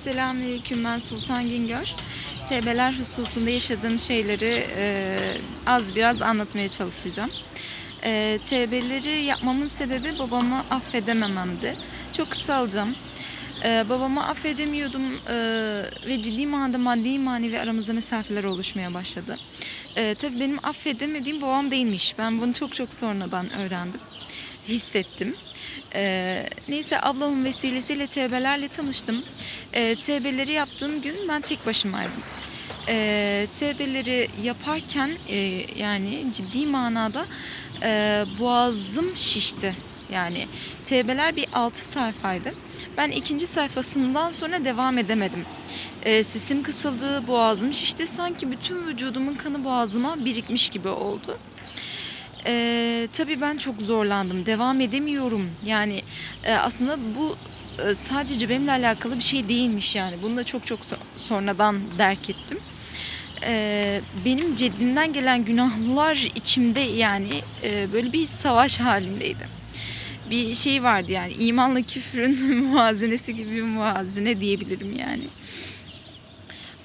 Selamünaleyküm ben Sultan Güngör. TB'ler hususunda yaşadığım şeyleri e, az biraz anlatmaya çalışacağım. E, TB'leri yapmamın sebebi babamı affedemememdi. Çok kısa alacağım. E, babamı affedemiyordum e, ve ciddi manada maddi manevi aramızda mesafeler oluşmaya başladı. E, tabii benim affedemediğim babam değilmiş. Ben bunu çok çok sonradan öğrendim. Hissettim. Ee, neyse ablamın vesilesiyle TB'lerle tanıştım. Ee, TB'leri yaptığım gün ben tek başımaydım. Ee, TB'leri yaparken e, yani ciddi manada e, boğazım şişti. Yani TB'ler bir 6 sayfaydı. Ben ikinci sayfasından sonra devam edemedim. Ee, sesim kısıldı, boğazım şişti. Sanki bütün vücudumun kanı boğazıma birikmiş gibi oldu. Ee, tabii ben çok zorlandım. Devam edemiyorum. Yani e, aslında bu e, sadece benimle alakalı bir şey değilmiş yani. Bunu da çok çok so- sonradan derk ettim. Ee, benim ceddimden gelen günahlar içimde yani e, böyle bir savaş halindeydi. Bir şey vardı yani imanla küfrün muvazenesi gibi bir muvazene diyebilirim yani.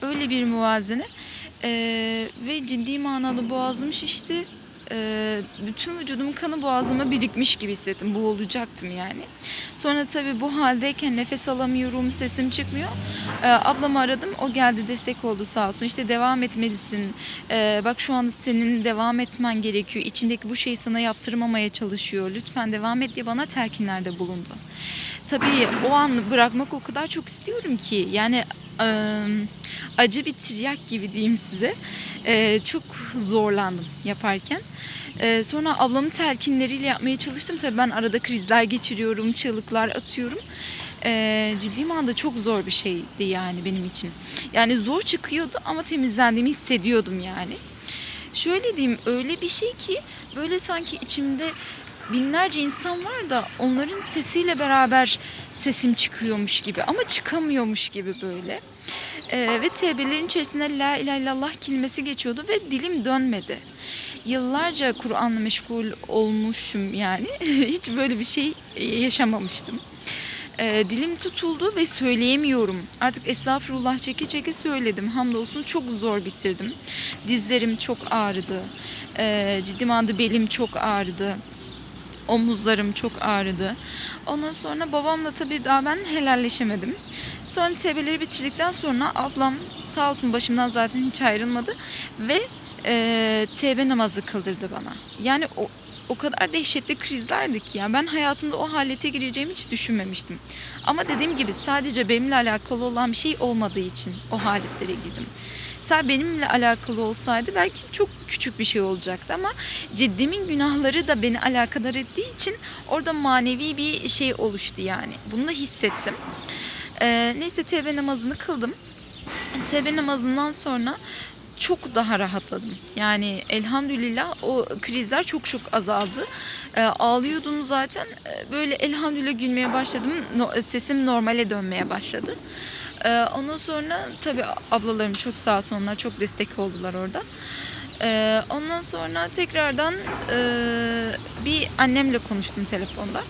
Öyle bir muvazene Ee, ve ciddi manada boğazım şişti. Ee, bütün vücudumun kanı boğazıma birikmiş gibi hissettim. Boğulacaktım yani. Sonra tabii bu haldeyken nefes alamıyorum, sesim çıkmıyor. Ee, ablamı aradım, o geldi destek oldu sağ olsun. İşte devam etmelisin. Ee, bak şu anda senin devam etmen gerekiyor. İçindeki bu şeyi sana yaptırmamaya çalışıyor. Lütfen devam et diye bana telkinlerde bulundu. Tabii o an bırakmak o kadar çok istiyorum ki. Yani e, acı bir tiryak gibi diyeyim size. Çok zorlandım yaparken. Sonra ablamın telkinleriyle yapmaya çalıştım. Tabii ben arada krizler geçiriyorum, çığlıklar atıyorum. E, ciddi manada çok zor bir şeydi yani benim için. Yani zor çıkıyordu ama temizlendiğimi hissediyordum yani. Şöyle diyeyim öyle bir şey ki böyle sanki içimde binlerce insan var da onların sesiyle beraber sesim çıkıyormuş gibi ama çıkamıyormuş gibi böyle. Ee, ve TB'lerin içerisinde La ilahe illallah kelimesi geçiyordu ve dilim dönmedi. Yıllarca Kur'an'la meşgul olmuşum yani. Hiç böyle bir şey yaşamamıştım. Ee, dilim tutuldu ve söyleyemiyorum. Artık estağfurullah çeke çeke söyledim. Hamdolsun çok zor bitirdim. Dizlerim çok ağrıdı. Ee, ciddi manada belim çok ağrıdı omuzlarım çok ağrıdı. Ondan sonra babamla tabii daha ben helalleşemedim. Sonra TB'leri bitirdikten sonra ablam sağ olsun başımdan zaten hiç ayrılmadı ve e, TB namazı kıldırdı bana. Yani o o kadar dehşetli krizlerdi ki ya ben hayatımda o halete gireceğimi hiç düşünmemiştim. Ama dediğim gibi sadece benimle alakalı olan bir şey olmadığı için o haletlere girdim. Sadece benimle alakalı olsaydı belki çok küçük bir şey olacaktı ama ciddimin günahları da beni alakadar ettiği için orada manevi bir şey oluştu yani. Bunu da hissettim. Ee, neyse tevbe namazını kıldım. Tevbe namazından sonra çok daha rahatladım. Yani elhamdülillah o krizler çok çok azaldı. Ee, ağlıyordum zaten. Ee, Böyle elhamdülillah gülmeye başladım. No- sesim normale dönmeye başladı. Ee, ondan sonra tabii ablalarım çok sağ olsunlar çok destek oldular orada. Ee, ondan sonra tekrardan e, bir annemle konuştum telefonda.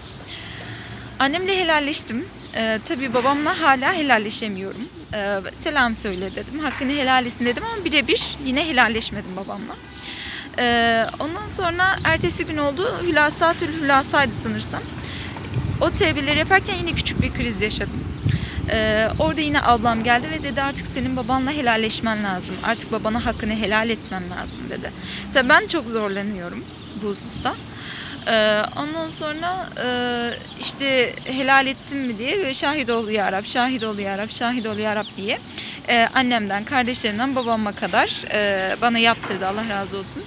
Annemle helalleştim. Ee, tabii babamla hala helalleşemiyorum. Ee, selam söyle dedim. Hakkını helal etsin dedim ama birebir yine helalleşmedim babamla. Ee, ondan sonra ertesi gün oldu. Hülasatül hülasaydı sanırsam. O TB'leri yaparken yine küçük bir kriz yaşadım. Ee, orada yine ablam geldi ve dedi artık senin babanla helalleşmen lazım. Artık babana hakkını helal etmen lazım dedi. Tabii ben çok zorlanıyorum bu hususta. Ee, ondan sonra e, işte helal ettim mi diye şahit ol ya Rab, şahit ol ya Rab, şahit ol ya Rab diye e, annemden, kardeşlerimden babama kadar e, bana yaptırdı Allah razı olsun.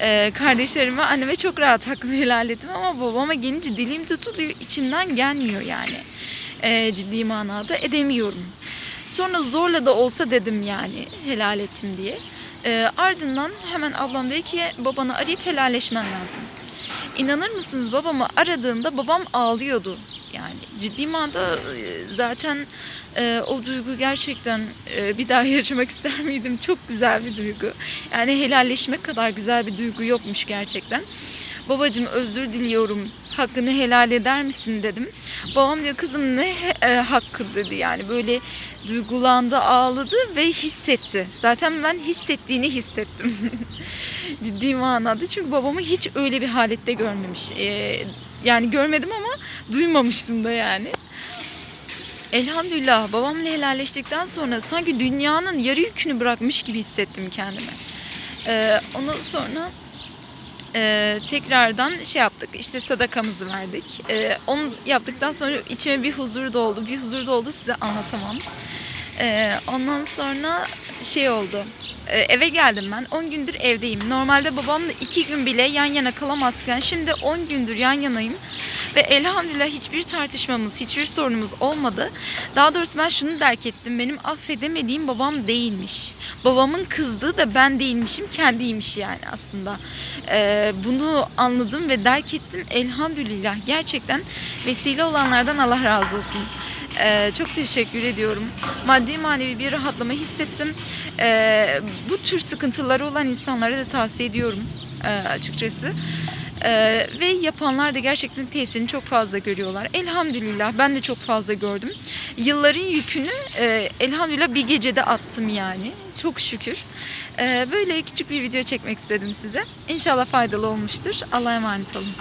E, kardeşlerime, anneme çok rahat hakkımı helal ettim ama babama gelince dilim tutuluyor, içimden gelmiyor yani. E, ciddi manada edemiyorum. Sonra zorla da olsa dedim yani helal ettim diye. E, ardından hemen ablam dedi ki babanı arayıp helalleşmen lazım. İnanır mısınız babamı aradığımda babam ağlıyordu. Yani ciddi manada e, zaten e, o duygu gerçekten e, bir daha yaşamak ister miydim? Çok güzel bir duygu. Yani helalleşmek kadar güzel bir duygu yokmuş gerçekten. Babacım özür diliyorum. Hakkını helal eder misin dedim. Babam diyor kızım ne e, hakkı dedi yani böyle duygulandı, ağladı ve hissetti. Zaten ben hissettiğini hissettim. Ciddi manada. Çünkü babamı hiç öyle bir halette görmemiş. E, yani görmedim ama duymamıştım da yani. Elhamdülillah babamla helalleştikten sonra sanki dünyanın yarı yükünü bırakmış gibi hissettim kendimi. Ee, ondan sonra e, tekrardan şey yaptık işte sadakamızı verdik. Ee, onu yaptıktan sonra içime bir huzur doldu. Bir huzur doldu size anlatamam. Ee, ondan sonra şey oldu. Ee, eve geldim ben. 10 gündür evdeyim. Normalde babamla 2 gün bile yan yana kalamazken şimdi 10 gündür yan yanayım. Ve elhamdülillah hiçbir tartışmamız, hiçbir sorunumuz olmadı. Daha doğrusu ben şunu derk ettim. Benim affedemediğim babam değilmiş. Babamın kızdığı da ben değilmişim, kendiymiş yani aslında. Ee, bunu anladım ve derk ettim. Elhamdülillah gerçekten vesile olanlardan Allah razı olsun. Ee, çok teşekkür ediyorum. Maddi manevi bir rahatlama hissettim. Ee, bu tür sıkıntıları olan insanlara da tavsiye ediyorum e, açıkçası. Ee, ve yapanlar da gerçekten tesirini çok fazla görüyorlar. Elhamdülillah ben de çok fazla gördüm. Yılların yükünü e, elhamdülillah bir gecede attım yani. Çok şükür. Ee, böyle küçük bir video çekmek istedim size. İnşallah faydalı olmuştur. Allah'a emanet olun.